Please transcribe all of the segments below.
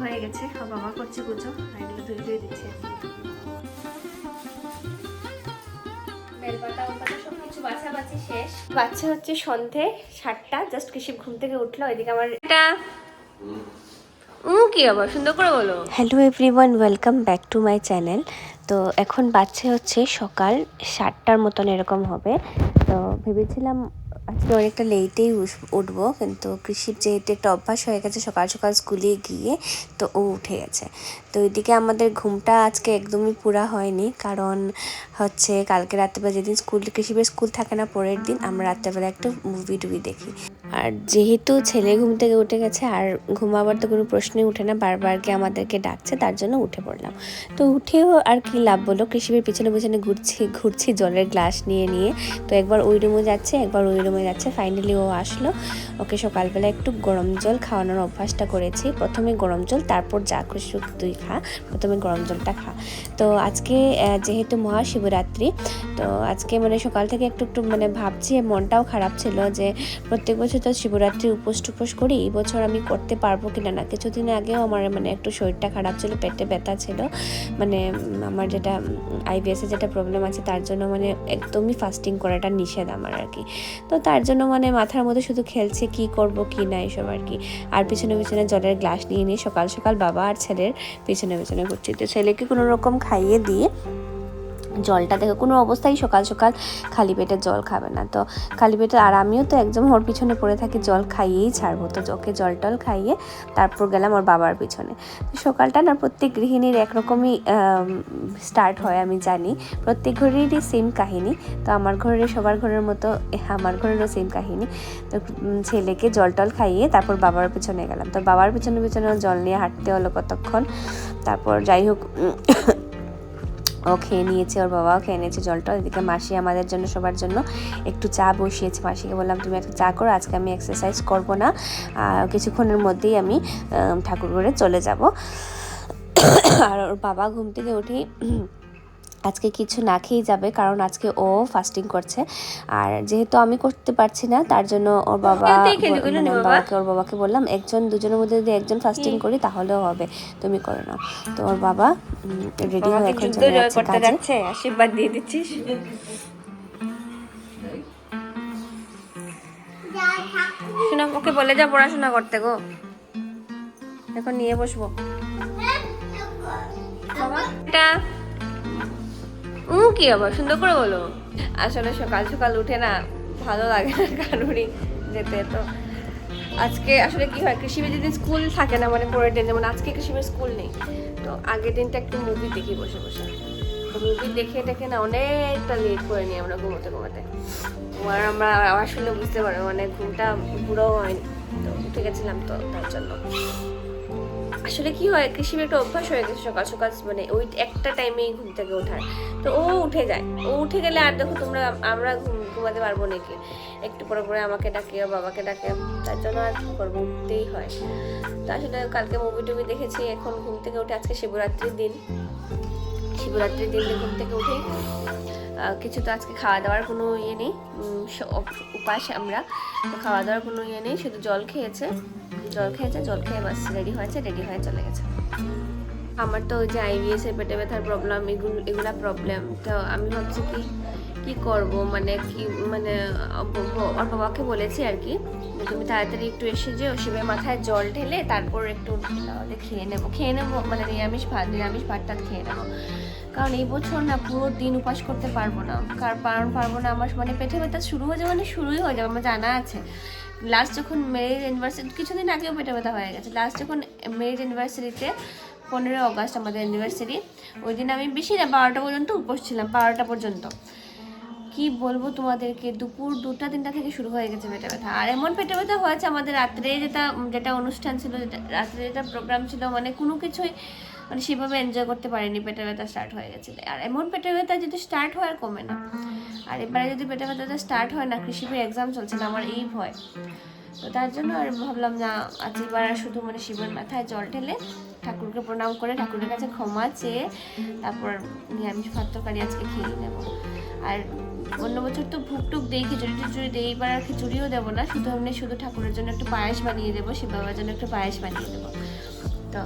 হয়ে গেছে আর বাবা করছে পুজো আর এগুলো ধুয়ে ধুয়ে দিচ্ছে। বাচ্চা হচ্ছে সন্ধে সাতটা জাস্ট কৃষি ঘুম থেকে উঠল ওইদিকে আমার এটা কি আবার সুন্দর করে বলো। Hello everyone welcome back to my channel তো এখন বাচ্চা হচ্ছে সকাল সাতটার মতন এরকম হবে। তো ভেবেছিলাম আজকে অনেকটা লেটেই উঠবো, কিন্তু কৃষির যেহেতু একটা অভ্যাস হয়ে গেছে, সকাল সকাল স্কুলে গিয়ে তো ও উঠে গেছে। তো এদিকে আমাদের ঘুমটা আজকে একদমই পুরা হয়নি, কারণ হচ্ছে কালকে রাত্রেবেলা যেদিন স্কুল কৃষিবের স্কুল থাকে না, পরের দিন আমরা রাত্রেবেলা একটু মুভি টুভি দেখি। আর যেহেতু ছেলে ঘুম থেকে উঠে গেছে, আর ঘুমাবার তো কোনো প্রশ্নই উঠে না, বারবার কি আমাদেরকে ডাকছে, তার জন্য উঠে পড়লাম। তো উঠেও আর কি লাভ বলো কৃষিবের পিছনে পিছনে ঘুরছি ঘুরছি জলের গ্লাস নিয়ে নিয়ে। তো একবার ওই রুমে যাচ্ছে, একবার ওই রুমে যাচ্ছে ফাইনালি ও আসলো। ওকে সকালবেলা একটু গরম জল খাওয়ানোর অভ্যাসটা করেছি। প্রথমে গরম জল, তারপর যা খুশি তুই খা। প্রথমে গরম জলটা খা। তো আজকে যেহেতু মহাশিবরাত্রি, তো আজকে মানে সকাল থেকে একটু একটু মানে ভাবছি, মনটাও খারাপ ছিল যে প্রত্যেক বছর তো শিবরাত্রি উপোস টুপোস করি, এই বছর আমি করতে পারব কিনা না। কিছুদিন আগেও আমার মানে একটু শরীরটা খারাপ ছিল, পেটে ব্যথা ছিল। মানে আমার যেটা আইবিএসে যেটা প্রবলেম আছে, তার জন্য মানে একদমই ফাস্টিং করাটা নিষেধ আমার আর কি। তো তার জন্য মানে মাথার মধ্যে শুধু খেলছে কি করব, কি না এসব আর কি। আর পিছনে পিছনে জলের গ্লাস নিয়ে নিয়ে সকাল সকাল বাবা আর ছেলের পিছনে পিছনে ঘুরছি। তো ছেলেকে কোনো রকম খাইয়ে দিয়ে জলটা দেখে, কোনো অবস্থায় সকাল সকাল খালি পেটে জল খাবে না। তো খালি পেটে আর আমিও তো একদম ওর পিছনে পড়ে থাকি, জল খাইয়েই ছাড়বো। তো ওকে জল টল খাইয়ে তারপর গেলাম ওর বাবার পিছনে। সকালটা না প্রত্যেক গৃহিণীর একরকমই স্টার্ট হয়, আমি জানি। প্রত্যেক ঘরেরই সেম কাহিনী। তো আমার ঘরের, সবার ঘরের মতো, আমার ঘরেরও সেম কাহিনী। তো ছেলেকে জল টল খাইয়ে তারপর বাবার পিছনে গেলাম। তো বাবার পিছনে পিছনে জল নিয়ে হাঁটতে হলো কতক্ষণ? তারপর যাই হোক ও খেয়ে নিয়েছে, ওর বাবাও খেয়ে নিয়েছে জলটা। এদিকে মাসি আমাদের জন্য, সবার জন্য একটু চা বসিয়েছে। মাসিকে বললাম, তুমি একটা চা করো, আজকে আমি এক্সারসাইজ করব না। কিছুক্ষণের মধ্যেই আমি ঠাকুর ঘরে চলে যাব। আর ওর বাবা ঘুম থেকে উঠেই আজকে কিছু না খেয়েই যাবে কারণ আজকে ও ফাস্টিং করছে। আর যেহেতু আমি করতে পারছি না তার জন্য ওর বাবা মানে বাবা। বাবাকে ওর বাবাকে বললাম একজন দুজনের মধ্যে যদি একজন ফাস্টিং করি তাহলেও হবে। তুমি করে নাও তো ওর বাবা রেডি হয়ে এখন চলে যাচ্ছে কাজে। আশীর্বাদ দিয়ে দিচ্ছিস। শোনা ওকে বলে যা পড়াশোনা করতে গো। এখন নিয়ে বসবো। এটা উ কি আবার সুন্দর করে বলো। আসলে সকাল সকাল উঠে না ভালো লাগে না কারোরই যেতে, তো আজকে আসলে কি হয় কৃষিবে যেদিন স্কুল থাকে না মানে পরের দিন, যেমন আজকে কৃষিবের স্কুল নেই, তো আগের দিনটা একটু মুভি দেখি বসে বসে। তো মুভি দেখে দেখে না অনেকটা লেট করে নিই আমরা ঘুমোতে ঘুমোতে। আর আমরা আসলে বুঝতে পারব মানে ঘুমটা পুরো হয়নি। তো উঠে গেছিলাম তো তার জন্য। আসলে কি হয়, কৃষির একটা অভ্যাস হয়ে গেছে সকাল সকাল মানে ওই একটা টাইমেই ঘুম থেকে ওঠার। তো ও উঠে যায়। ও উঠে গেলে আর দেখো তোমরা, আমরা ঘুম- ঘুমাতে পারব নাকি? একটু পরে পরে আমাকে ডাকে বাবাকে ডাকে, তার জন্য আর কি করব, উঠতেই হয়। তো আসলে কালকে মুভি টুভি দেখেছি, এখন ঘুম থেকে উঠে আজকে শিবরাত্রির দিন। শিবরাত্রির দিন ঘুম থেকে উঠেই। কিছু তো আজকে খাওয়া দাওয়ার কোনো ইয়ে নেই। উপাস আমরা। তো খাওয়া দাওয়ার কোনো ইয়ে নেই, শুধু জল খেয়েছে। জল খেয়েছে, জল খেয়ে বাস রেডি হয়েছে রেডি হয়ে চলে গেছে। আমার তো ওই যে আইবিএস এর পেটে ব্যথার প্রবলেম এগুলো, এগুলা প্রবলেম তো আমি ভাবছি কি কি করব? মানে কি মানে ওর বাবাকে বলেছি আর কি তুমি তাড়াতাড়ি একটু এসে যে শিবের মাথায় জল ঢেলে তারপর একটু তাহলে খেয়ে নেব। খেয়ে নেব মানে নিরামিষ ভাত, নিরামিষ ভাতটা খেয়ে নেব। কারণ এই বছর না পুরো দিন উপাস করতে পারব না। কার কারণ পারব না, আমার মানে পেটে ব্যথা শুরু হয়ে যাবে মানে শুরুই হয়ে যাবে, আমার জানা আছে। লাস্ট যখন মেরিট ইউনিভার্সিটি কিছুদিন আগেও পেটে ব্যথা হয়ে গেছে। লাস্ট যখন মেরিজ ইউনিভার্সিটিতে পনেরোই অগস্ট আমাদের ইউনিভার্সিটি ওই দিন আমি বেশি না, বারোটা পর্যন্ত উপোস ছিলাম, বারোটা পর্যন্ত। কি বলব তোমাদেরকে? দুপুর দুটা, তিনটা থেকে শুরু হয়ে গেছে পেটে ব্যথা। আর এমন পেটে ব্যথা হয়েছে আমাদের রাত্রে যেটা যেটা অনুষ্ঠান ছিল, যেটা, রাত্রে যেটা প্রোগ্রাম ছিল মানে কোনো কিছুই মানে সেভাবে এনজয় করতে পারিনি, পেটে ব্যথা স্টার্ট হয়ে গেছে আর এমন পেটে ব্যথা যদি স্টার্ট হয় আর কমে না। আর এবারে যদি পেটে ব্যথাটা স্টার্ট হয় না কৃষিপের এক্সাম চলছে না, আমার এই ভয়। তো তার জন্য আর ভাবলাম না, আজ এবার শুধু মানে শিবের মাথায় জল ঢেলে ঠাকুরকে প্রণাম করে ঠাকুরের কাছে ক্ষমা চেয়ে তারপর নিরামিষ ভাত তরকারি আজকে খেয়ে নেব। আর অন্য বছর তো ভুক টুক দেই, খিচুড়ি টিচুড়ি দেই, এবার আর খিচুড়িও দেবো না। শুধু এমনি শুধু ঠাকুরের জন্য একটু পায়েস বানিয়ে দেবো, শিব বাবার জন্য একটু পায়েস বানিয়ে দেবো। তো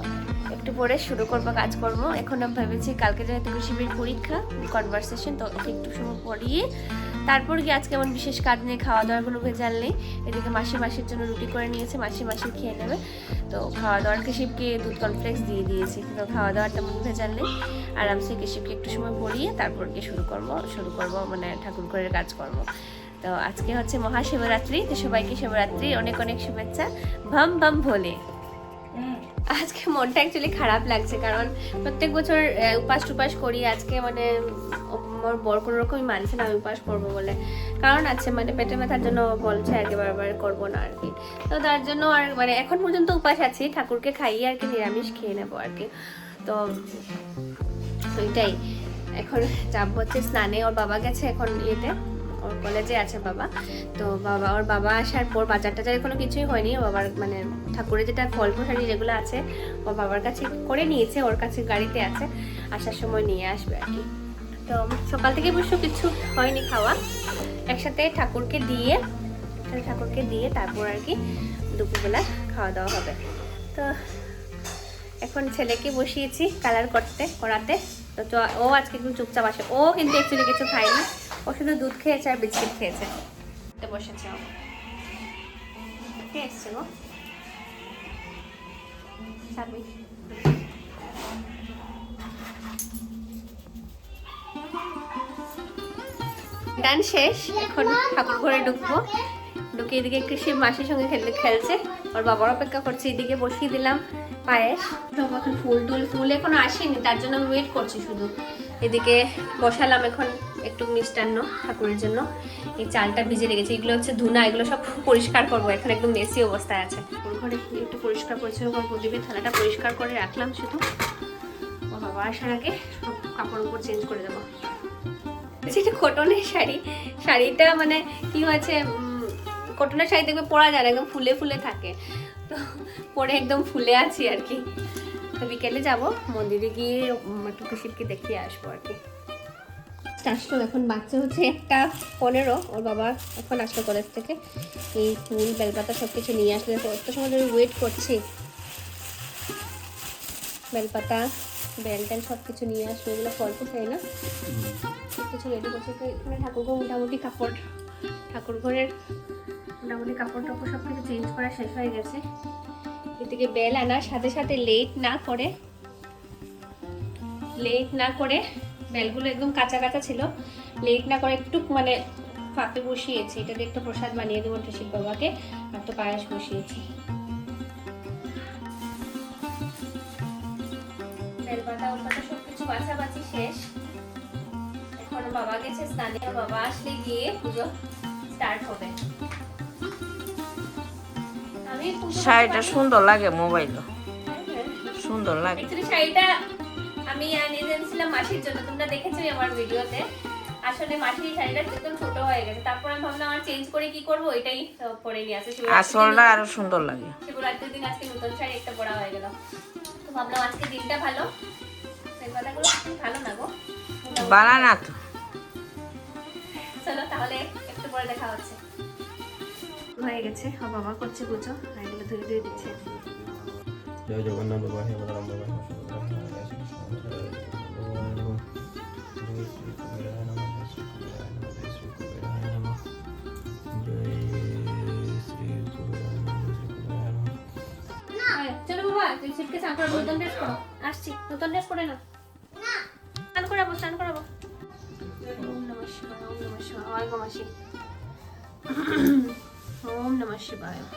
একটু পরে শুরু করব কাজকর্ম। এখন আমি ভেবেছি কালকে যেহেতু কৃষিবির পরীক্ষা কনভারসেশন তো একটু সময় পড়িয়ে তারপর গিয়ে আজকে এমন বিশেষ কাজ নেই খাওয়া দাওয়ার কোনো ভেজাল নেই। এদিকে মাসি মাসির জন্য রুটি করে নিয়েছে, মাসি মাসি খেয়ে নেবে। তো খাওয়া দাওয়ার কৃষিবকে দুধ কনফ্লেক্স দিয়ে দিয়েছি তো খাওয়া দাওয়ার তেমন ভেজাল নেই। আরামসে কৃষিবকে একটু সময় পড়িয়ে তারপর গিয়ে শুরু করব শুরু করব মানে ঠাকুর ঘরের কাজকর্ম। তো আজকে হচ্ছে মহাশিবরাত্রি, তো সবাইকে শিবরাত্রি, অনেক অনেক শুভেচ্ছা। ভাম ভাম ভোলে। আজকে মনটা অ্যাকচুয়ালি খারাপ লাগছে, কারণ প্রত্যেক বছর উপাস টুপাস করি, আজকে মানে আমার বর কোনো রকমই মানছে না, আমি উপাস করব বলে। কারণ আছে মানে পেটে ব্যথার জন্য বলছে আর কি বারবার করব না আর কি। তো তার জন্য আর মানে এখন পর্যন্ত উপাস আছি, ঠাকুরকে খাইয়ে আর কি নিরামিষ খেয়ে নেব আর কি। তো এটাই। এখন যাব হচ্ছে স্নানে, ওর বাবা গেছে এখন ইয়েতে, ওর কলেজে আছে বাবা। তো বাবা, ওর বাবা আসার পর বাজার টাজার কোনো কিছুই হয়নি বাবার মানে ঠাকুরের যেটা ফল প্রসারি যেগুলো আছে, ও বাবার কাছে করে নিয়েছে, ওর কাছে গাড়িতে আছে, আসার সময় নিয়ে আসবে আর কি। তো সকাল থেকে অবশ্য কিছু হয়নি খাওয়া। একসাথে ঠাকুরকে দিয়ে ঠাকুরকে দিয়ে তারপর আর কি দুপুরবেলা খাওয়া দাওয়া হবে। তো এখন ছেলেকে বসিয়েছি কালার করতে, করাতে। তো ও আজকে একটু চুপচাপ আসে ও কিন্তু অ্যাকচুয়ালি কিছু খায়নি। ও শুধু দুধ খেয়েছে আর বিস্কিট খেয়েছে। তো বসেছে ও। কে এসছে গো? গান শেষ, এখন ঠাকুর ঘরে ঢুকবো। ঢুকে এদিকে কৃষি মাসির সঙ্গে খেলতে খেলছে। ওর বাবার অপেক্ষা করছে, এদিকে বসিয়ে দিলাম পায়েস। এখন ফুল টুল ফুল এখনও আসেনি, তার জন্য আমি ওয়েট করছি শুধু। এদিকে বসালাম এখন একটু মিষ্টান্ন ঠাকুরের জন্য। এই চালটা ভিজে রেখেছে, এগুলো হচ্ছে ধুনা, এগুলো সব পরিষ্কার করব। এখন একদম মেসি অবস্থায় আছে। ঘরে একটু পরিষ্কার পরিচ্ছন্ন করে প্রদীপে থালাটা পরিষ্কার করে রাখলাম শুধু। বাবা, আসার আগে সব কাপড় উপর চেঞ্জ করে দেবো। যেটা কটনের শাড়ি শাড়িটা মানে কি হয়েছে কটনের শাড়ি দেখবে পরা যায় না একদম ফুলে ফুলে থাকে। তো পরে একদম ফুলে আছি আর কি। তো বিকেলে যাব মন্দিরে গিয়ে উম, একটু কুশিবকে দেখিয়ে আসব আর কি। আসলো এখন বাচ্চা হচ্ছে একটা পনেরো ওর বাবা এখন আসলো কলেজ থেকে। এই ফুল বেলপাতা সব কিছু নিয়ে আসলে। তো সময় ধরে ওয়েট করছি। বেলপাতা বেল টেল সব কিছু নিয়ে আসলো এগুলো ফল ফুটাই না। কিছু রেডি করছে। তো এখানে ঠাকুরঘর মোটামুটি কাপড় ঠাকুর ঘরের মোটামুটি কাপড় টাপড় সব কিছু চেঞ্জ করা শেষ হয়ে গেছে। এদিকে বেল আনার সাথে সাথে লেট না করে লেট না করে বেলগুলো একদম কাঁচা কাঁচা ছিল। লেট না করে একটু মানে ফাঁকে বসিয়েছি। এটা দিয়ে একটু প্রসাদ বানিয়ে দেবো শিব বাবাকে আর একটা পায়েস বসিয়েছি। বাবা গেছে স্নানে বাবা আসলে গিয়ে পুজো স্টার্ট হবে। শাড়িটা সুন্দর লাগে মোবাইল। হ্যাঁ, হ্যাঁ। সুন্দর লাগে। শাড়িটা আমি নিয়ে এনেছিলাম মাসির জন্য তোমরা দেখেছ আমার ভিডিওতে। আসলে মাসির শাড়িটা একদম ছোট হয়ে গেছে তারপর আমি ভাবলাম আর চেঞ্জ করে কি করব এটাই পরে নিয়ে আসে। আসলটা আরও সুন্দর লাগে। শিবরাত্রির দিন আজকে নতুন শাড়ি একটা পরা হয়ে গেল। তো ভাবলাম আজকে দিনটা ভালো। সেই কথাগুলো ভালো না গো। মোটামুটি। বানা না তো। চলো তাহলে একটু পরে দেখা হচ্ছে হয়ে গেছে ও বাবা করছে পুজো আর এগুলো ধুয়ে ধুয়ে দিচ্ছে জয় জগন্নাথ বাবা হে বলরাম বাবা চলো বাবা তুই স্নান করো নতুন ড্রেস করো আসছি নতুন ড্রেস পরে না স্নান করাবো স্নান করাবো ওম নমঃ শিবায় ওম নমঃ শিবায় ওয়াই গো মাসি ওম নমঃ শিবায় ওম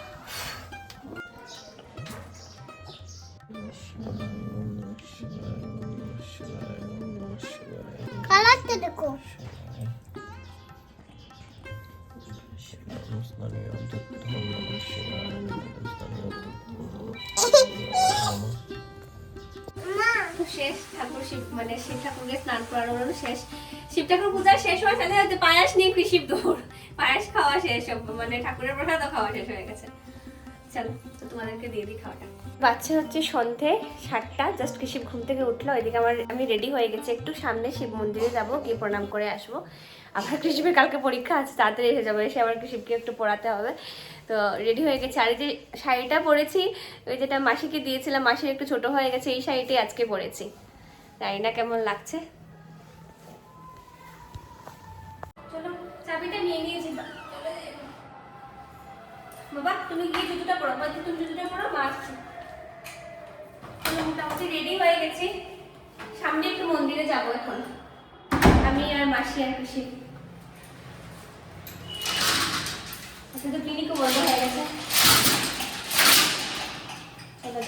নমঃ শিবায় ওম নমঃ শিবায় ওম নমঃ শিবায় কালারটা দেখো শিবায় স্নানীয় তত্ত্ব ওম নমঃ শিবায় স্নানীয় তত্ত্ব নমঃ তো শেষ ঠাকুর শিব মানে শিব ঠাকুরকে স্নান করানো হলো শেষ শিব ঠাকুর পূজা শেষ হওয়ার সাথে সাথে পায়াস নিয়ে কৃষিব দৌড়। পায়াস খাওয়া শেষ মানে ঠাকুরের প্রসাদও খাওয়া শেষ হয়ে গেছে। চলো তোমাদেরকে দিয়ে দিই খাওয়াটা। বাচ্চা হচ্ছে সন্ধে সাতটা জাস্ট কি শিব ঘুম থেকে উঠল, এদিকে আমার, আমি রেডি হয়ে গেছি একটু, সামনে শিব মন্দিরে যাব, গিয়ে প্রণাম করে আসব। আবার কৃষিপের কালকে পরীক্ষা আছে, তাড়াতাড়ি এসে যাব, এসে আবার কৃষিপকে একটু পড়াতে হবে। তো রেডি হয়ে গেছে, আর যে শাড়িটা পরেছি, ওই যেটা মাসিকে দিয়েছিলাম মাসির একটু ছোট হয়ে গেছে, এই শাড়িটাই আজকে পরেছি। জানি না কেমন লাগছে। বাবা, তুমি গিয়ে জুতোটা তুমি জুতোটা মোটামুটি রেডি হয়ে গেছি। সামনে একটু মন্দিরে যাব এখন। আমি আর মাসি আর খুশি আজকে ক্লিনিকও বন্ধ হয়ে গেছে। চলো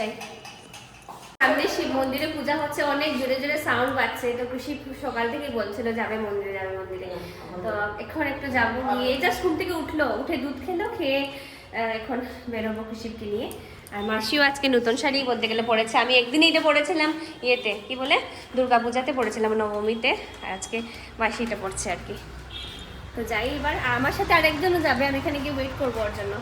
সামনে শিব মন্দিরে পূজা হচ্ছে, অনেক জোরে জোরে সাউন্ড পাচ্ছে তো কৃষি সকাল থেকে বলছিল যাবে মন্দিরে যাবে, মন্দিরে। তো এখন একটু যাব নিয়ে জাস্ট ঘুম থেকে উঠল, উঠে দুধ খেলো, খেয়ে এখন বেরোবো কৃষিপকে নিয়ে। আর মাসিও আজকে নতুন শাড়ি বলতে গেলে পড়েছে আমি একদিন এটা পড়েছিলাম ইয়েতে, কি বলে? দুর্গা পূজাতে পড়েছিলাম নবমীতে। আর আজকে মাসি এটা পড়ছে আর কি। তো যাই এবার আমার সাথে আরেকজনও যাবে, আমি এখানে গিয়ে ওয়েট করব ওর জন্য।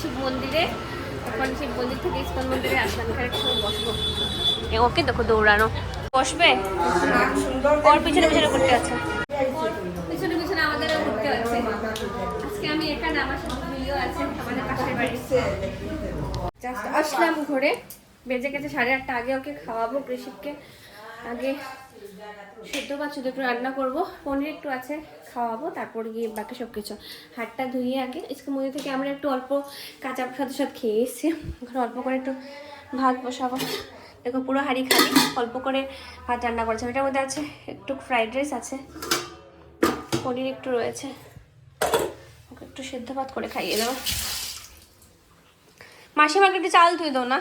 শিব মন্দিরে, এখন শিব মন্দির থেকে ইস্কন মন্দিরে আসলাম এখানে সময় বসবো। ওকে দেখো দৌড়ানো। বসবে? ওর পিছনে পিছনে ঘুরতে আছে। পিছনে পিছনে আমাদেরও ঘুরতে আছে। আজকে আমি একা না আমার সাথে আছে আমাদের পাশের বাড়ি জাস্ট আসলাম ঘুরে। বেজে গেছে সাড়ে আটটা, আগে ওকে খাওয়াবো কৃষিককে। আগে সেদ্ধ বা শুধু একটু রান্না করব, পনির একটু আছে, খাওয়াবো, তারপর গিয়ে বাকি সব কিছু হাটটা ধুয়ে আগে ইসকে মধ্যে থেকে আমরা একটু অল্প কাঁচা প্রসাদের সাথে খেয়ে এসেছি। এখন অল্প করে একটু ভাত বসাবো। দেখো পুরো হাঁড়ি খালি, অল্প করে ভাত রান্না করেছে। এটার মধ্যে আছে একটু ফ্রাইড রাইস আছে, পনির একটু রয়েছে। ওকে একটু সেদ্ধ ভাত করে খাইয়ে দেবো। মাসিমাকে একটু চাল ধুই দাও না।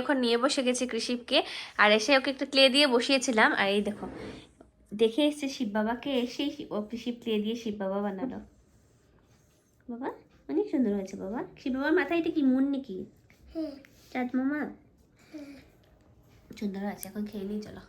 এখন নিয়ে বসে গেছি কৃষিপকে আর এসে ওকে একটু ক্লে দিয়ে বসিয়েছিলাম। আর এই দেখো দেখে এসছে শিব বাবাকে এসেই ও কৃষিপ ক্লে দিয়ে শিব বাবা বানালো। বাবা অনেক সুন্দর হয়েছে বাবা। শিব বাবার মাথায় এটা কি মন নাকি? চাঁদ মামা? সুন্দর আছে এখন খেয়ে নিয়ে চলো।